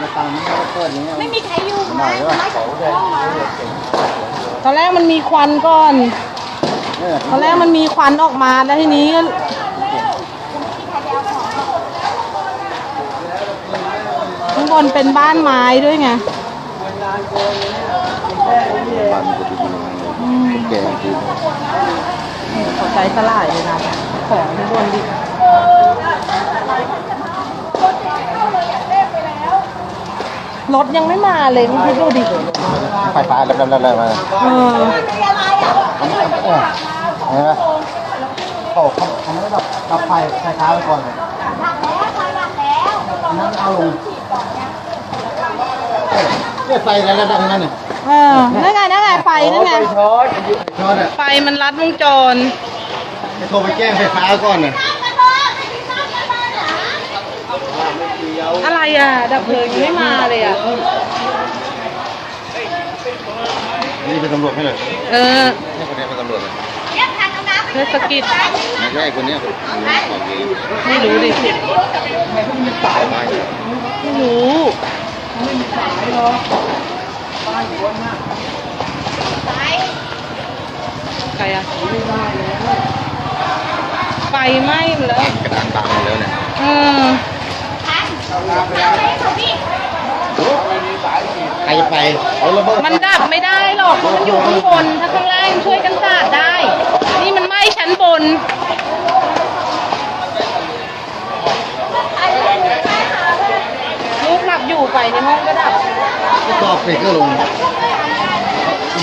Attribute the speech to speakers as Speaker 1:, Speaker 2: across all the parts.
Speaker 1: มาตามนี้ก็เปิดอย่างเงี้ย
Speaker 2: ไม่มีใครอยู่
Speaker 1: หน่อยว่าเขาจะ
Speaker 3: ตอนแรกมันมีควันก่อน
Speaker 1: เนี่ย
Speaker 3: ตอนแรกมันมีควันออกมาแล้วทีนี้ก็ข้างบนเป็นบ้านไม้ด้วยไง
Speaker 1: บันจะไปดูแกงคือ
Speaker 3: ขอใจสลายเลยนะ ของข้างบนดิ รถยังไม่มาเลยมึงคิดดูดิ
Speaker 1: ไฟฟ้าแล้วแล้วแล้วมา
Speaker 3: เออ
Speaker 1: เห็นไหมเขาเขาเขาไม่ได้ดับดับไฟไฟฟ้าไปก่อนเลยนั่นเอาลงเนี่ยไฟแล้วแล้วนั่นเนี่ย
Speaker 3: เออนั่นไงนั่นไงไฟนั่นไง
Speaker 1: ช็อตช็อตอะ
Speaker 3: ไฟมันรัดวงจร
Speaker 1: โทรไปแจ้งไฟฟ้าก่อนน่ะ
Speaker 3: อะไรอะ ดับเพลิงยังไม่มาเลยอะ
Speaker 1: นี่เป็นตำรวจไหมเลย
Speaker 3: เออ
Speaker 1: นี่คนนี้เป็นตำรวจเลย
Speaker 3: เทศกิจ
Speaker 1: ไม่ใช่คนนี้คนนี้ของเอง
Speaker 3: ไม่รู้ดิ
Speaker 1: สายไป
Speaker 3: ไม่รู้ใครอะไฟไหม้หมดแล้ว
Speaker 1: กระดานบางหมดแล้วเนี่ย
Speaker 3: เออ
Speaker 1: ใครจะไปเอาระเบิด
Speaker 3: มันดับไม่ได้หรอกเพราะมันอยู่ข้างบน ถ้าข้างล่างช่วยกันสาดได้ นี่มันไหม้ชั้นบน ลูกหลับอยู่ไฟในห้องก็ดับ
Speaker 1: ก็เบรกเกอร์ลง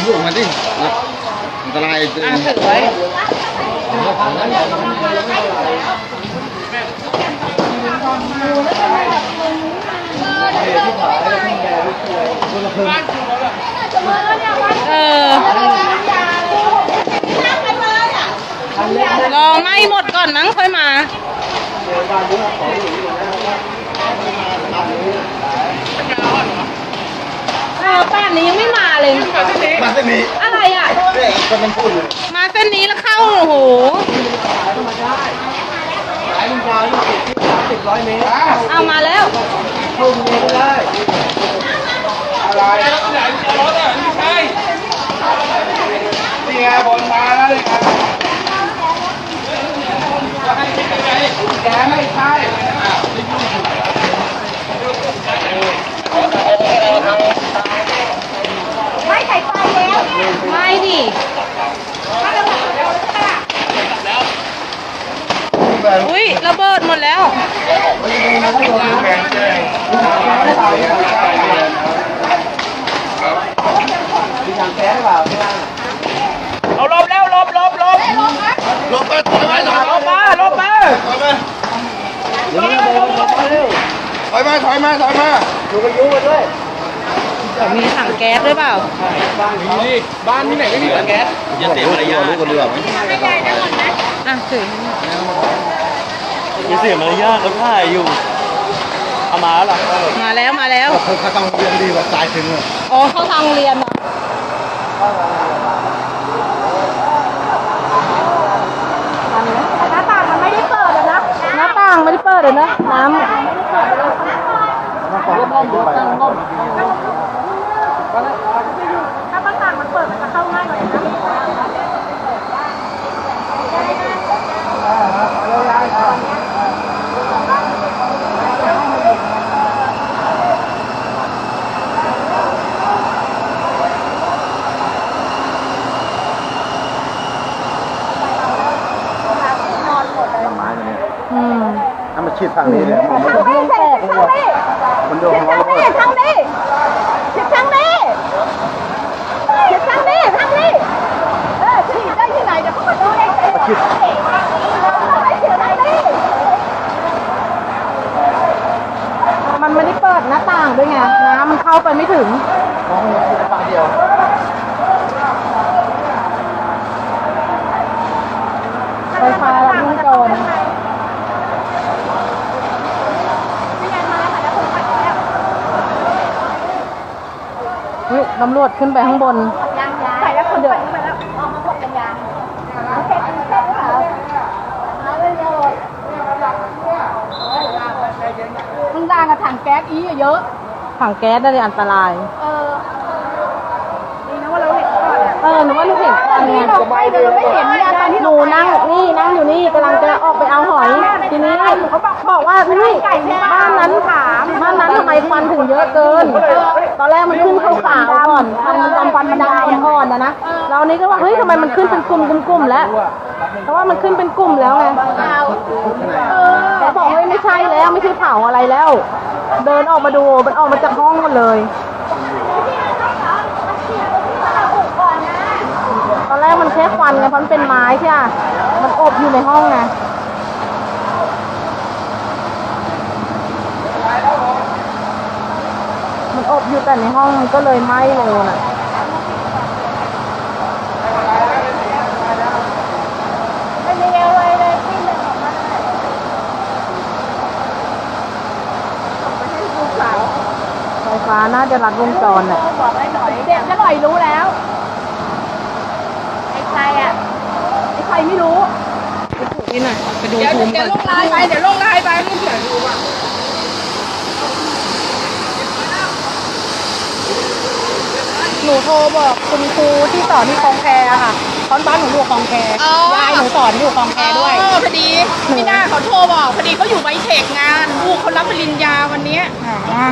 Speaker 1: ลูกมาดินะอันตรายตัวเอ
Speaker 3: อะ
Speaker 1: ง
Speaker 3: ถือไว้ เออรอไหม้หมดก่อนมั้งค่อยมาเออป่านนี้ยังไม่มาเลย
Speaker 1: มาเส้นนี้
Speaker 3: อะไรอะ
Speaker 1: เนี่ยคนมันพูดเลย
Speaker 3: มาเส้นนี้แล้วเข้าโอ้โห
Speaker 1: สายมันยาวยี่สิบสาม สิบร้อยเมตร
Speaker 3: เอามาแล้ว
Speaker 1: ทุ่มเมตรได้อะไร
Speaker 4: นี่ไงบนมาแล้วนี่ไงแกไม่ใช่
Speaker 2: ไม่ใส่ไฟแล้วเนี่ย
Speaker 3: ไม่ดิ อุ้ยระเบิดหมดแล้ว
Speaker 4: เอาลบแล้วลบลบลบ
Speaker 1: ลบไปถอยไปถอย
Speaker 4: ลบมาลบมา
Speaker 1: ถอยไปถอยมาถอยมาถอยมาอยู่กันยุ่งกันด้วย
Speaker 3: มีถังแก๊สด้วยเปล่าบ้า
Speaker 4: นนี่บ้านที่ไหนไม่มีถังแก๊ส
Speaker 1: จะเสียมารยาทรู้กันเรื่องไหม
Speaker 3: อะถือ
Speaker 4: มีเสียมารยาทเขาถ่ายอยู่เอามาแล้ว
Speaker 3: มาแล้วมาแล้ว
Speaker 1: เขาเขาต้องเรียนดีกว่าตายถึงเลย
Speaker 3: อ๋อเขาทางโรงเรียนอทันไห
Speaker 2: น้าต่างมันไม่ได้เปิดอะนะ
Speaker 3: หน้าต่างไม่ได้เปิดเลยนะน้ำ
Speaker 2: ถ้าหน้าต่างมันเปิดมันจะเข้าง่ายกว่านี้นะ
Speaker 3: อืม
Speaker 1: ถ้ามาชิดฝั่งนี้เลยมัน
Speaker 2: ทางนี้เสร็จทางนี้
Speaker 1: มันโดน
Speaker 2: ทางนี้ทางนี้ทางนี้ทางนี้ทางนี้เออฉีดได้ที่ไหนเดี๋ยวเขามาดูเอง
Speaker 1: มาชิด
Speaker 2: ไม่เสียทางนี้
Speaker 3: มันไม่ได้เปิดหน้าต่างด้วยไง น้ำมันเข้าไปไม่ ถึง
Speaker 1: มองเห็นฝั่งเดียว
Speaker 3: ไฟฟ้ารัดวงจรเฮ้ยตำรวจขึ้นไปข้างบน
Speaker 2: ยังยางใส่แล้วคนเดือดไปแล้วออกมาพวกกันยางโอเคโอเคหรือเปล่าเอาเลยเลยมึงด่างกับถังแก๊สอีเยอะ
Speaker 3: เถั
Speaker 5: งแก๊สได้เลยอันตราย
Speaker 2: เออดีนะว่าเราเห็นก่อนอะ
Speaker 5: เออหนูว่าหนูเห็นควันไง
Speaker 2: เราไปแต่เราไม่เห็นเนี่ยตอนที่
Speaker 5: หนูนั่งนี่นั่งอยู่นี่กำลังจะออกไปเอาหอย ทีนี้บอกว่านี่บ้านนั้นบ้านนั้นทำไมควันถึงเยอะเกิน ตอนแรกมันขึ้นขาวๆก่อนควันมันดำควันมันดำอ่อนๆนะนะเรานี่ก็ว่าเฮ้ยทำไมมันขึ้นเป็นกลุ่มกลุ่มๆแล้ว เพราะว่ามันขึ้นเป็นกลุ่มแล้วไงแต่บอกว่าไม่ใช่แล้วไม่ใช่เผาอะไรแล้ว เดินออกมาดูมันออกมาจากห้องกันเลย ตอนแรกมันแค่ควันไงเพราะมันเป็นไม้ใช่ไหมมันอบอยู่ในห้องไงมันอบอยู่แต่ในห้องมันก็เลยไหม้เลยน่ะ
Speaker 2: ไม่มีอะไรเลยที่มันออกมาได้
Speaker 5: ไฟฟ้า น่าจะรัดวงจรน่ะ
Speaker 2: บอกให้หน่อยเด็กจะหน่อยรู้แล้วไอ้ใครอะไอ้ใครไม่รู้
Speaker 5: นี่น่ะไปดู
Speaker 2: เดี๋ยว
Speaker 5: ภูมิ
Speaker 2: เดี๋
Speaker 5: ก่
Speaker 2: ย
Speaker 5: อ
Speaker 2: วนลงไลน์ไปเดี๋ยวลงไลน์ไปไม่เผื่อดูอะ
Speaker 5: หนูโทรบอกคุณครูที่สอนที่คลองแคอะค่ะตอนบ้านหนูอยู่คลองแค
Speaker 2: อ๋อ
Speaker 5: ยายหนูสอนอยู่คลองแคด้วย
Speaker 2: อ๋อพอดีพี่หน้าเขาโทรบอกพอดีเขาอยู่ไบเทคงานลูกเขารับปริญญาวันเนี้ย
Speaker 5: อ๋อ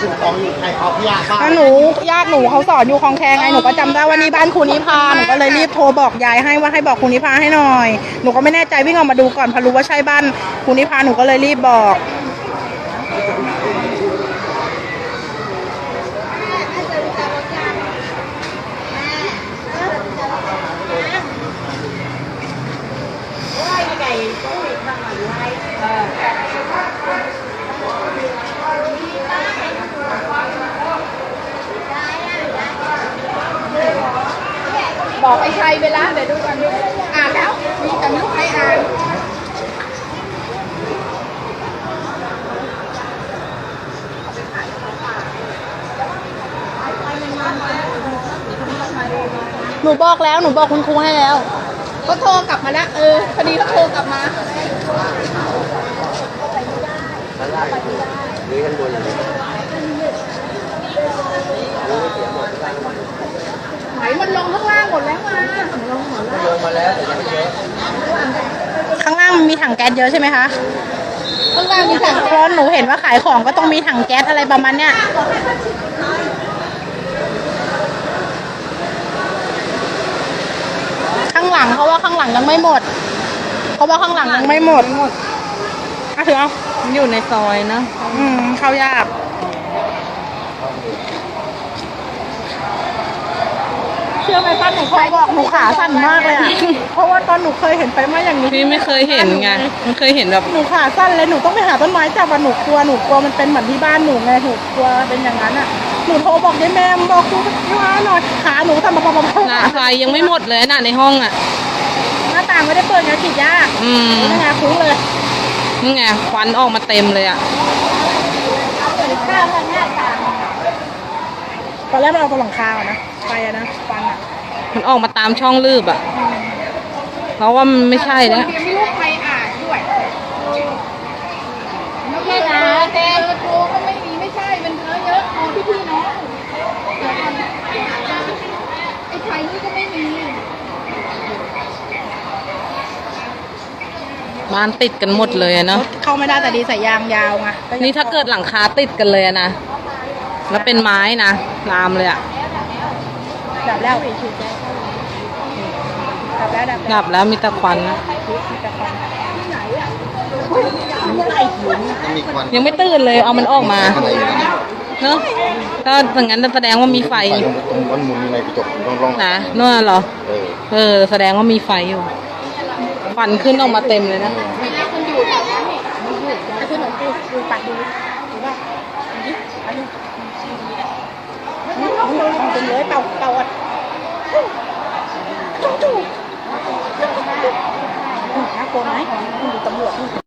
Speaker 1: ซึ่งของอยู่ใครเขาพี่ยาบ้า
Speaker 5: ถ้าหนูญาติหนูเขาสอนอยู่คลองแคไงหนูก็จำได้ว่านี่บ้านครูนิพาหนูก็เลยรีบโทรบอกยายให้ว่าให้บอกครูนิพาให้หน่อย หนูก็ไม่แน่ใจวิ่งออกมาดูก่อนพอรู้ว่าใช่บ้านครูนิพาหนูก็เลยรีบบอก
Speaker 2: บอกไอ้ใครไปแล้วเดี๋ยวดูกันอ่านแล้วมีแต่ไม่รู้ใครอ่าน
Speaker 5: หนูบอกแล้วหนูบอกคุณครูให้แล้ว
Speaker 2: เขาโทรกลับมาแล้วเออพอดีเขาโทรกลับมาไหนมันลงข้างล่างหมดแล้วมา
Speaker 5: ข้างล่างมันมีถังแก๊สเยอะใช่ไหมคะ
Speaker 2: ข้างล่างมีถัง
Speaker 5: เพราะหนูเห็นว่าขายของก็ต้องมีถังแก๊สอะไรประมาณเนี้ยข้างหลังเพราะว่าข้างหลังยังไม่หมด เพราะว่าข้างหลังยังไม่หมดอะถือเอาอยู่ในซอยนะ อืมเข้ายาก เชื่อไหมป้าหนูเคยบอกหนูขาสั่นมากเลยอะเพราะว่าตอนหนูเคยเห็นไฟไหม้อย่างนี้
Speaker 3: พี่ไม่เคยเห็นไงมันเคยเห็นแบบ
Speaker 5: หนูขาสั้นเลยหนูต้องไปหาต้นไม้จับอะหนูกลัวหนูกลัวมันเป็นเหมือนที่บ้านหนูไงหนูกลัวเป็นอย่างนั้นอะหนูโทรบอกยายแมมบอกดูพี่ว่าหน่อยขาหนูทำมาปะปะปะ
Speaker 3: หนาไฟยังไม่หมดเลยน่ะในห้องอะ
Speaker 5: หน้าต่างไม่ได้เปิดไงฉีดยาก
Speaker 3: อืม
Speaker 5: นี่ไงคุ้งเลย
Speaker 3: นี่ไงควันออกมาเต็มเลยอะ
Speaker 2: ข้าวข้างหน้าต่าง
Speaker 5: ตอนแรกมันเอาตรงหลังคาอะนะไฟอะนะฟันอะ
Speaker 3: มันออกมาตามช่องลืบอะ เพราะว่ามันไม่ใช่แล้ว
Speaker 2: คนเดียวไม่รู้ใครอ่านด้วยไม่ใช่นะแต่โทรก็ไม่มีไม่ใช่ มันเยอะเยอะอ๋อพี่พี่น้องเดี๋ยวก่อนไอ้ใครนี่ก็ไม่มี
Speaker 3: บ้านติดกันหมดเลยอะเนาะ
Speaker 5: เข้าไม่ได้แต่ดีใส่ยางยาวไง
Speaker 3: นี่ถ้าเกิดหลังคาติดกันเลยอะนะ แล้วเป็นไม้นะลามเลยอะ
Speaker 5: ดับแล้วดับแล้วดับแล้ว
Speaker 3: ดับแล้วมีแต่ควันนะ
Speaker 1: จะมีควัน
Speaker 3: ยังไม่ตื่นเลยเอามันออกมา
Speaker 1: อะไรอยู่นะ
Speaker 3: เนอะถ้าอย่างนั้นแสดงว่ามีไฟ
Speaker 1: ตรงตรงมันหมุนยังไงกระจกร่องร่อง
Speaker 3: นะนั่นเหรอ
Speaker 1: เออ
Speaker 3: เออแสดงว่ามีไฟอยู่ควันขึ้นออกมาเต็มเลยนะ
Speaker 5: ไอ้คุณหนูดูดูปัดดูดูว่าดูดิไปดู เป็นเลยเป่าเป่าอะจุ๊บจุ๊บน่ากลัวไหมดูตำรวจ